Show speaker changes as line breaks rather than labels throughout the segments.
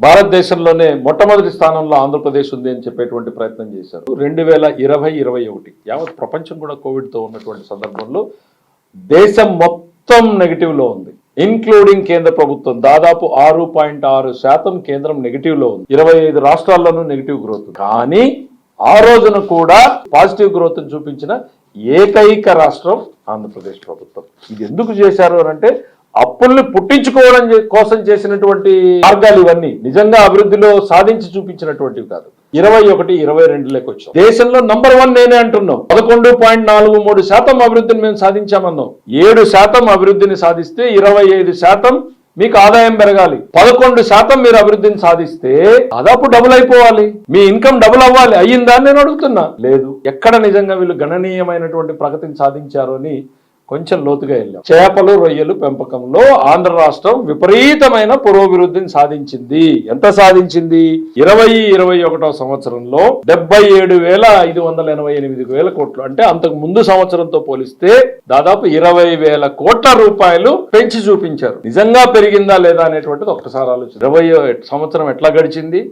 భారతదేశంలోనే మొట్టమొదటి స్థానంలో ఆంధ్రప్రదేశ్ ఉంది అని చెప్పేటువంటి ప్రయత్నం చేశారు. రెండు వేల ఇరవై ఇరవై ఒకటి యావత్ ప్రపంచం కూడా కోవిడ్తో ఉన్నటువంటి సందర్భంలో దేశం మొత్తం నెగిటివ్లో ఉంది. ఇన్క్లూడింగ్ కేంద్ర ప్రభుత్వం దాదాపు ఆరు పాయింట్ ఆరు శాతం కేంద్రం నెగిటివ్లో ఉంది. ఇరవై ఐదు రాష్ట్రాల్లోనూ నెగిటివ్ గ్రోత్ కానీ ఆ రోజున కూడా పాజిటివ్ గ్రోత్ చూపించిన ఏకైక రాష్ట్రం ఆంధ్రప్రదేశ్ ప్రభుత్వం. ఇది ఎందుకు చేశారు అని అంటే అప్పుల్ని పుట్టించుకోవడం కోసం చేసినటువంటి మార్గాలు ఇవన్నీ నిజంగా అభివృద్ధిలో సాధించి చూపించినటువంటివి కాదు. ఇరవై ఒకటి ఇరవై రెండులోకి వచ్చాం. దేశంలో నంబర్ వన్ నేనే అంటున్నాం. పదకొండు పాయింట్ నాలుగు మూడు శాతం అభివృద్ధిని మేము సాధించామన్నాం. ఏడు శాతం అభివృద్ధిని సాధిస్తే ఇరవై ఐదు శాతం మీకు ఆదాయం పెరగాలి. పదకొండు శాతం మీరు అభివృద్ధిని సాధిస్తే దాదాపు డబుల్ అయిపోవాలి. మీ ఇన్కమ్ డబుల్ అవ్వాలి. అయ్యిందా నేను అడుగుతున్నా. లేదు. ఎక్కడ నిజంగా వీళ్ళు గణనీయమైనటువంటి ప్రగతిని సాధించారు అని కొంచెం లోతుగా వెళ్ళాం. చేపలు రొయ్యలు పెంపకంలో ఆంధ్ర రాష్ట్రం విపరీతమైన పురోభివృద్ధిని సాధించింది. ఎంత సాధించింది? ఇరవై ఇరవై ఒకటో సంవత్సరంలో డెబ్బై ఏడు వేల ఐదు వందల ఎనభై ఎనిమిది వేల కోట్లు. అంటే అంతకు ముందు సంవత్సరంతో పోలిస్తే దాదాపు ఇరవై వేల కోట్ల రూపాయలు పెంచి చూపించారు. నిజంగా పెరిగిందా లేదా అనేటువంటిది ఒక్కసారి ఆలోచన ఇరవై సంవత్సరం ఎట్లా గడిచింది?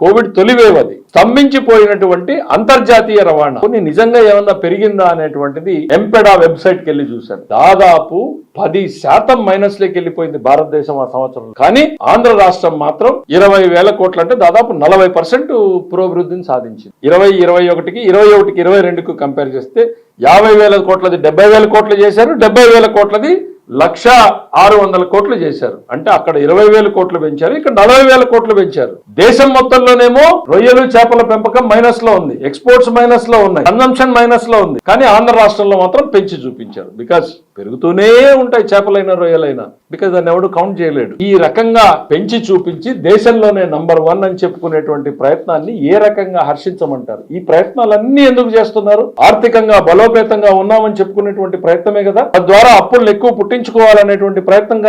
కోవిడ్ తొలివేవ్ అది స్తంభించిపోయినటువంటి అంతర్జాతీయ రవాణా. కొన్ని నిజంగా ఏమన్నా పెరిగిందా అనేటువంటిది ఎంపెడా వెబ్సైట్కి వెళ్ళి చూశాను. దాదాపు పది శాతం మైనస్లోకి వెళ్ళిపోయింది భారతదేశం ఆ సంవత్సరం కానీ ఆంధ్ర రాష్ట్రం మాత్రం ఇరవై వేల కోట్లు అంటే దాదాపు నలభై పర్సెంట్ పురోభివృద్ధిని సాధించింది. ఇరవై ఇరవై ఒకటికి ఇరవై ఒకటికి ఇరవై రెండుకు కంపేర్ చేస్తే యాభై వేల కోట్లది డెబ్బై వేల కోట్లు చేశారు డెబ్బై వేల కోట్లది లక్ష ఆరు వందల కోట్లు చేశారు. అంటే అక్కడ ఇరవై వేల కోట్లు పెంచారు ఇక్కడ నలభై వేల కోట్లు పెంచారు. దేశం మొత్తంలోనేమో రొయ్యలు చేపల పెంపకం మైనస్లో ఉంది. ఎక్స్పోర్ట్స్ మైనస్లో ఉన్నాయి. కన్జంప్షన్ మైనస్లో ఉంది. కానీ ఆంధ్ర రాష్ట్రంలో మాత్రం పెంచి చూపించారు. బికాస్ పెరుగుతూనే ఉంటాయి చేపలైనా రొయ్యలైనా. బికాజ్ దాన్ని ఎవడు కౌంట్ చేయలేడు. ఈ రకంగా పెంచి చూపించి దేశంలోనే నంబర్ వన్ అని చెప్పుకునేటువంటి ప్రయత్నాన్ని ఏ రకంగా హర్షించమంటారు? ఈ ప్రయత్నాలన్నీ ఎందుకు చేస్తున్నారు? ఆర్థికంగా బలోపేతంగా ఉన్నామని చెప్పుకునేటువంటి ప్రయత్నమే కదా? తద్వారా అప్పులను ఎక్కువ పుట్టించుకోవాలనేటువంటి ప్రయత్నం కాదు?